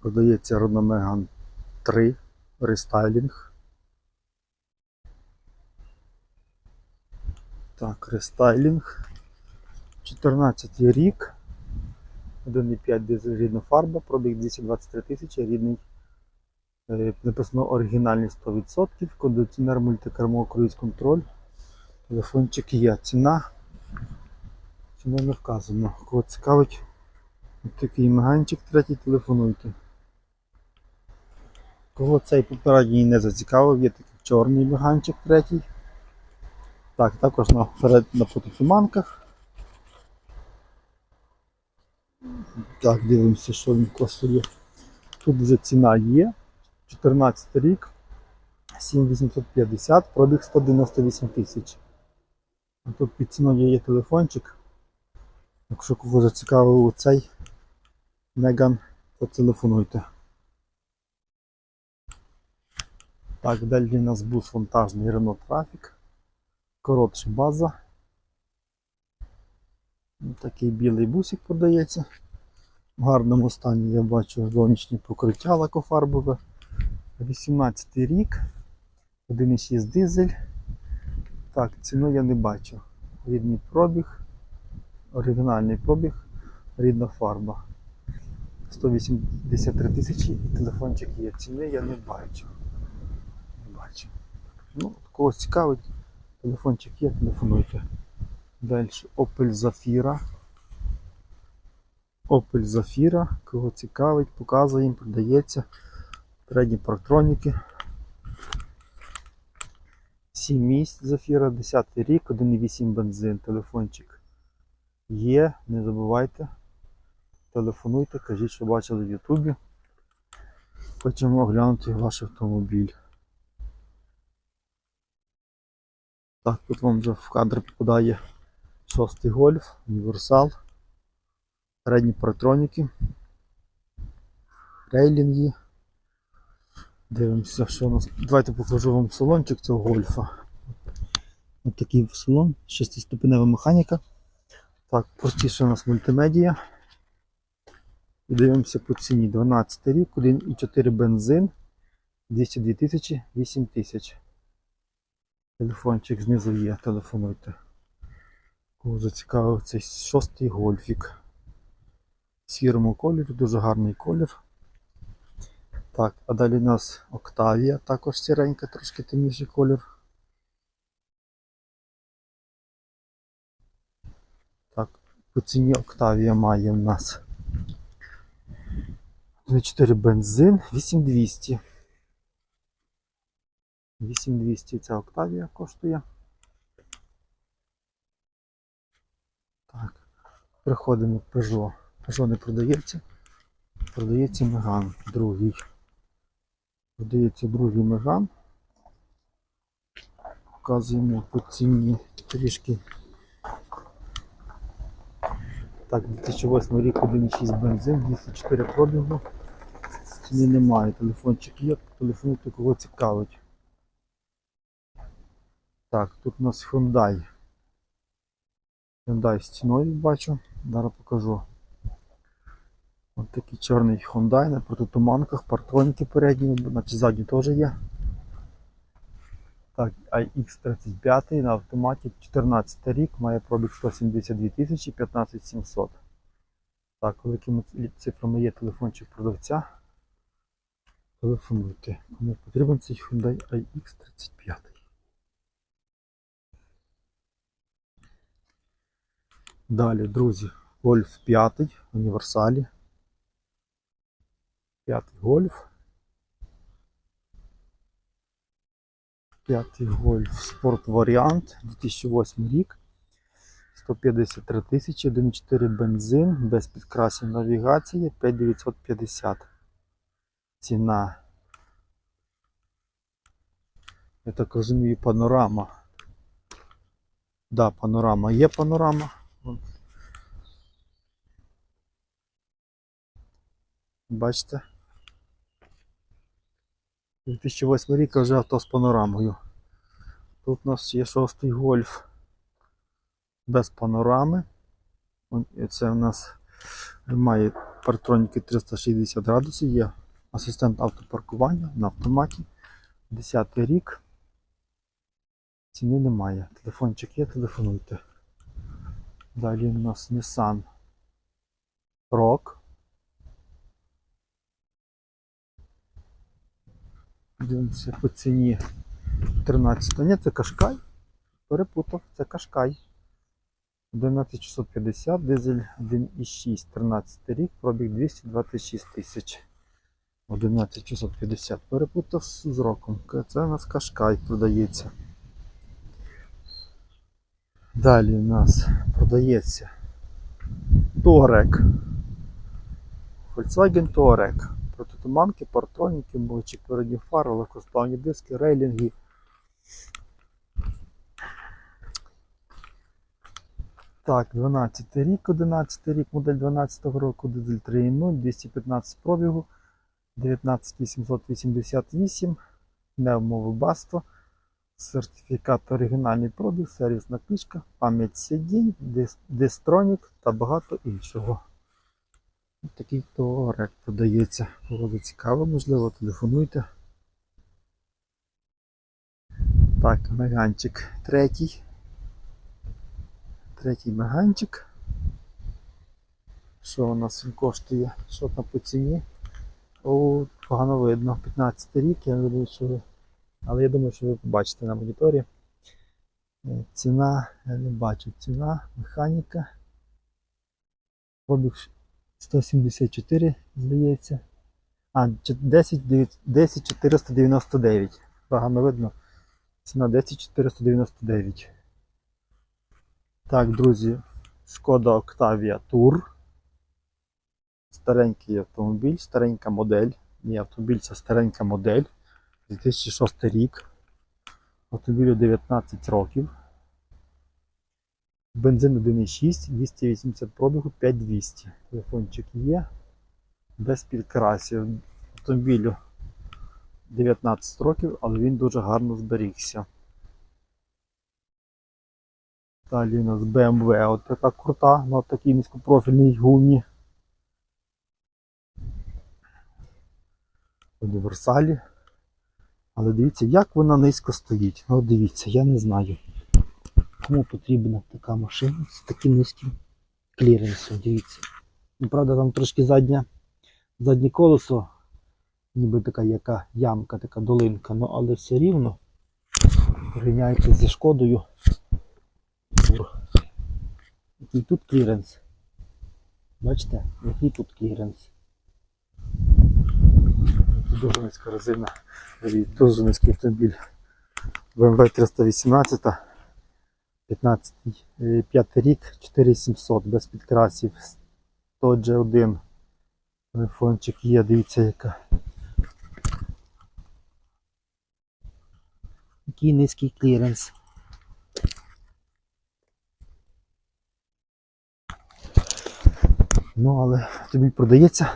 Продається Renault Megane 3 рестайлінг. Так, рестайлінг. 14 рік. 1,5 дизель рідна фарба, пробіг 223 тисячі, рідний. Е, Написано оригінальний 100%, кондиціонер, мультикермо, круїз контроль. Телефончик є. Ціна. Ціна не вказано. Кого цікавить, такий меганчик третій, телефонуйте. Кого цей попередній не зацікавив, є такий чорний меганчик третій. Так, також на, на фототуманках. Так, дивимося, що він коштує. Тут вже ціна є. 14 рік. 7850, пробіг 198 тисяч. Тут під ціною є телефончик. Якщо кого зацікавив цей Меган, то телефонуйте. Так, далі у нас бус вантажний Renault Traffic. Коротша база. Такий білий бусик продається. В гарному стані я бачу зовнішнє покриття лакофарбове. 18 рік. 1,6 дизель. Так, ціну я не бачу. Рідний пробіг. Оригінальний пробіг. Рідна фарба. 183 тисячі і телефончик є. Ціни я не бачу. Бачу. Ну, когось цікавить, телефончик є, телефонуйте. Далі Opel Zafira. Opel Zafira, кого цікавить, показуємо, продається. Передні парктроніки. 7 місць Zafira, 10 рік, 1,8 бензин, телефончик є, не забувайте. Телефонуйте, кажіть, що бачили в Ютубі. Хочемо оглянути ваш автомобіль. Так, тут вам вже в кадр попадає шостий гольф, універсал, передні паратроніки, рейлінги. Дивимося, що у нас. Давайте покажу вам салончик цього гольфа. Ось такий салон, шестиступенева механіка. Так, простіше у нас мультимедія. І дивимося по ціні. 12 рік, 1,4 бензин, 202 тисячі, 8 тисяч. Телефончик знизу є, телефонуйте. Кого зацікавив цей шостий гольфік. В сірому кольорі, дуже гарний колір. Так, а далі у нас Октавія, також сіренька, трошки темніший колір. Так, по ціні Октавія має у нас 4 бензин, 8200. 8200 ця Октавія коштує. Так, приходимо в Peugeot. Peugeot не продається. Продається Меган, другий. Продається другий Меган. Показуємо по ціні трішки. Так, 2008 рік 1,6 бензин, 204 пробігу. Ціни немає. Телефончик є, телефонуйте кого цікавить. Так, тут у нас Hyundai. Hyundai з ціною бачу. Зараз покажу. Ось такий чорний Hyundai на протитуманках, партроніки передні, значить задні теж є. Так, iX35 на автоматі 14 рік, має пробіг 172 тисячі 15 700. Так, великими цифрами є телефончик продавця. Телефонуйте. Кому потрібен цей Hyundai iX35. Далі, друзі, Golf 5 універсалі. П'ятий гольф. П'ятий гольф спорт варіант 2008 рік. 153 тисячі, 1,4 бензин, без підкрасів навігації 5950. Ціна. Я так розумію, панорама. Да, панорама є панорама. Бачите? 2008 рік вже авто з панорамою. Тут у нас є шостий гольф без панорами. Це у нас має парктроніки 360 градусів, є асистент автопаркування на автоматі. 10 рік. Ціни немає. Телефончик є, телефонуйте. Далі у нас Nissan Rock. Дивимося по ціні 13. Ні, це Кашкай. Перепутав, це Кашкай. 11650, дизель 1,6, 13 рік, пробіг 226 тисяч. 11650. Перепутав з роком. Це у нас Кашкай продається. Далі у нас продається Touareg. Volkswagen Touareg. Протитуманки, партроніки, мовчі передні фари, легкосплавні диски, рейлінги. Так, 12 рік, 11 рік, модель 12 року, дизель 3.0, 215 пробігу, 19888, неумовибаство, сертифікат оригінальний пробіг, сервісна книжка, пам'ять сидінь, дис- дистронік та багато іншого. Такий товарек продається. Кого зацікаво, можливо, телефонуйте. Так, меганчик третій. Третій меганчик. Що у нас він коштує? Що там по ціні? О, погано видно. 15 рік, я думаю, що ви. Але я думаю, що ви побачите на моніторі. Е, Ціна, я не бачу. Ціна, механіка. Пробіг 174, здається. А, чи- 10, 9 10 499. Погано видно. Ціна 10 499. Так, друзі, Шкода Octavia Tour. Старенький автомобіль, старенька модель. Ні, автомобіль це старенька модель. 2006 рік. Автомобілю 19 років. Бензин 1,6, 280 пробігу, 5200. Телефончик є. Без підкрасів. Автомобілю 19 років, але він дуже гарно зберігся. Далі у нас BMW, от така крута, на такій низькопрофільній гумі. Універсалі. Але дивіться, як вона низько стоїть. Ну, дивіться, я не знаю. Кому потрібна така машина з таким низьким кліренсом, дивіться. Ну, правда, там трошки заднє, заднє колесо, ніби така яка ямка, така долинка, ну але все рівно порівняється зі шкодою. Який тут кліренс. Бачите, який тут кліренс. Дуже низька резина. Дуже низький автомобіль. BMW 318, 15, 5 рік, 4700 без підкрасів. 100 G1. Телефончик є, дивіться яка. Який низький кліренс. Ну, але автомобіль продається.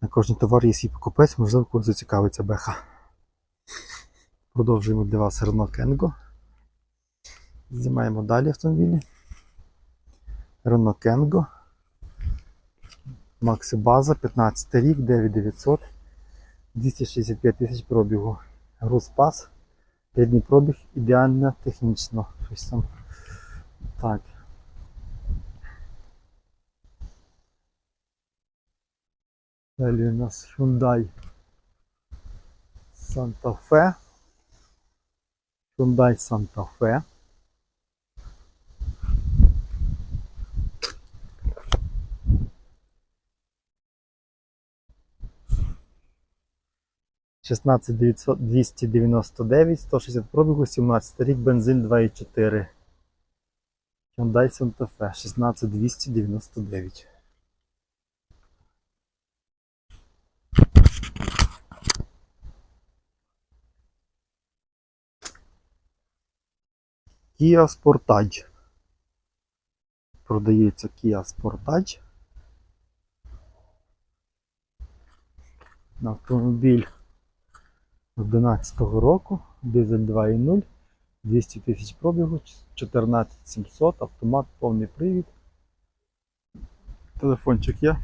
На кожний товар є свій покупець, можливо, когось зацікавиться беха. Продовжуємо для вас Renault Kengo. Знімаємо далі автомобілі. Renault Kengo. Maxi База, 15 рік, 9900, 265 тисяч пробігу. Грузпас, рідний пробіг, ідеально технічно. Щось там. Так. Далі у нас Hyundai Santa Fe. Hyundai Santa Fe. Шістнадцять двісті дев'яносто дев'ять, сто шістдесят пробігу, 17 рік, бензин 2,4. Hyundai Santa Fe, 16299. Kia Sportage. Продається Kia Sportage. Автомобіль 11-го року, дизель 2.0, 200 тисяч пробігу, 14700, автомат, повний привід. Телефончик є.